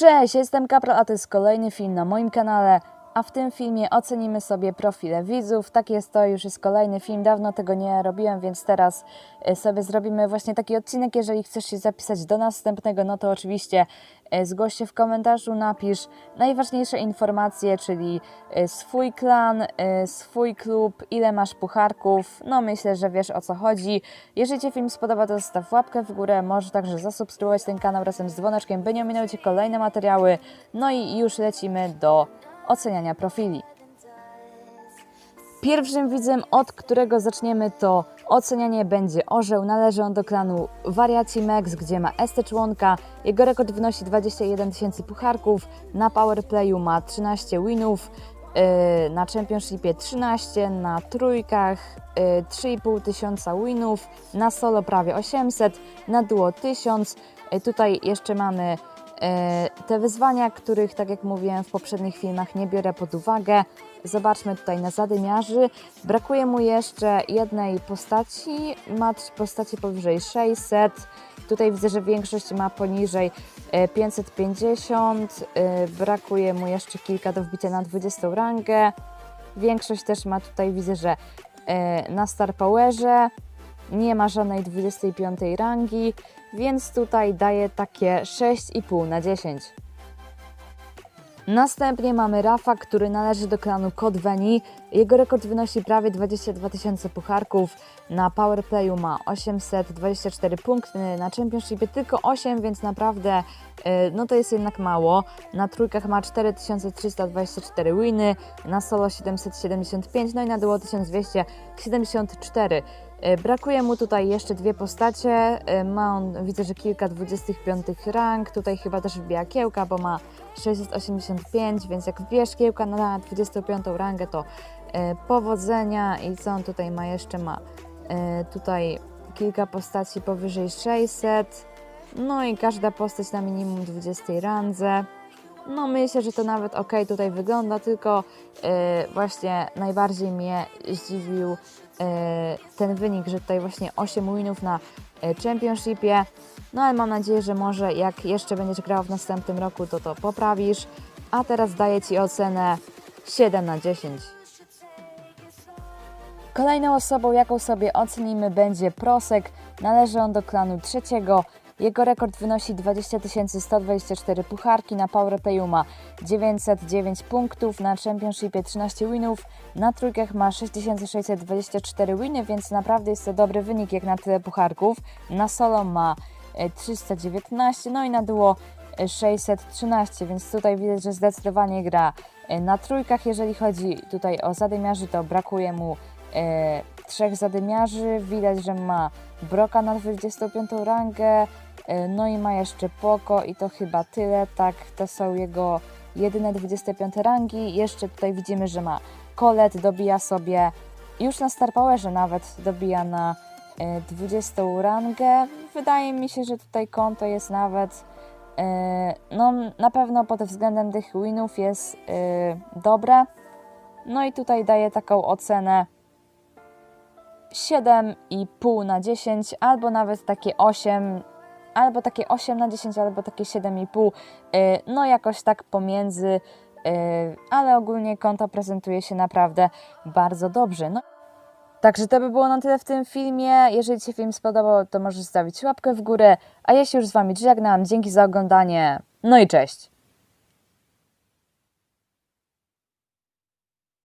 Cześć, jestem Kapral, a to jest kolejny film na moim kanale, a w tym filmie ocenimy sobie profile widzów. Tak jest to, już jest kolejny film, dawno tego nie robiłem, więc teraz e, sobie zrobimy właśnie taki odcinek. Jeżeli chcesz się zapisać do następnego, no to oczywiście e, zgłoś się w komentarzu, napisz najważniejsze informacje, czyli e, swój klan, swój klub, ile masz pucharków, no myślę, że wiesz o co chodzi. Jeżeli Ci film spodoba, to zostaw łapkę w górę, możesz także zasubskrybować ten kanał razem z dzwoneczkiem, by nie ominęły Cię kolejne materiały. No i już lecimy do oceniania profili. Pierwszym widzem, od którego zaczniemy, to ocenianie będzie Orzeł. Należy on do klanu Wariaci Max, gdzie ma ST członka. Jego rekord wynosi 21 tysięcy pucharków. Na powerplayu ma 13 winów. yy, Na championshipie 13, na trójkach yy, 3,5 tysiąca winów, na solo prawie 800, na duo 1000. Yy, Tutaj jeszcze mamy Te wyzwania, których, tak jak mówiłem w poprzednich filmach, nie biorę pod uwagę. Zobaczmy tutaj na zadymiarzy. Brakuje mu jeszcze jednej postaci. Ma postaci powyżej 600. Tutaj widzę, że większość ma poniżej e, 550. E, Brakuje mu jeszcze kilka do wbicia na 20 rangę. Większość też ma tutaj, widzę, że e, na Star Powerze nie ma żadnej 25 rangi, więc tutaj daję takie 6,5 na 10. Następnie mamy Rafa, który należy do klanu Kod Veni. Jego rekord wynosi prawie 22 tysiące pucharków. Na powerplayu ma 824 punkty, na championshipie tylko 8, więc naprawdę e, no to jest jednak mało. Na trójkach ma 4324 winy, na solo 775, no i na duo 1274. E, Brakuje mu tutaj jeszcze dwie postacie. E, Ma on, widzę, że kilka 25 rank. Tutaj chyba też wbija kiełka, bo ma 685, więc jak wbijesz kiełka na 25 rangę, to e, powodzenia. I co on tutaj ma jeszcze? Ma tutaj kilka postaci powyżej 600. No i każda postać na minimum 20 randze. No myślę, że to nawet ok tutaj wygląda, tylko właśnie najbardziej mnie zdziwił ten wynik, że tutaj właśnie 8 winów na e, Championshipie. No ale mam nadzieję, że może jak jeszcze będziesz grał w następnym roku, to to poprawisz. A teraz daję Ci ocenę 7 na 10. Kolejną osobą, jaką sobie ocenimy, będzie Prosek. Należy on do klanu trzeciego. Jego rekord wynosi 20 124 pucharki, na powerplayu ma 909 punktów, na championshipie 13 winów, na trójkach ma 6624 winy, więc naprawdę jest to dobry wynik jak na tyle pucharków. Na solo ma e, 319, no i na duo e, 613, więc tutaj widać, że zdecydowanie gra e, na trójkach. Jeżeli chodzi tutaj o zadymiarzy, to brakuje mu e, trzech zadymiarzy. Widać, że ma Broka na 25 rangę, e, no i ma jeszcze Poko i to chyba tyle. Tak, to są jego jedyne 25 rangi. Jeszcze tutaj widzimy, że ma Kolet, dobija sobie już na Star Powerze nawet dobija na e, 20 rangę. Wydaje mi się, że tutaj konto jest nawet e, no na pewno pod względem tych winów jest dobre. No i tutaj daję taką ocenę 7,5 na 10, albo nawet takie 8, albo takie 8 na 10, albo takie 7,5. y, No jakoś tak pomiędzy, y, ale ogólnie konto prezentuje się naprawdę bardzo dobrze. No. Także to by było na tyle w tym filmie. Jeżeli Ci się film spodobał, to możesz zostawić łapkę w górę. A ja się już z Wami żegnam. Dzięki za oglądanie. No i cześć!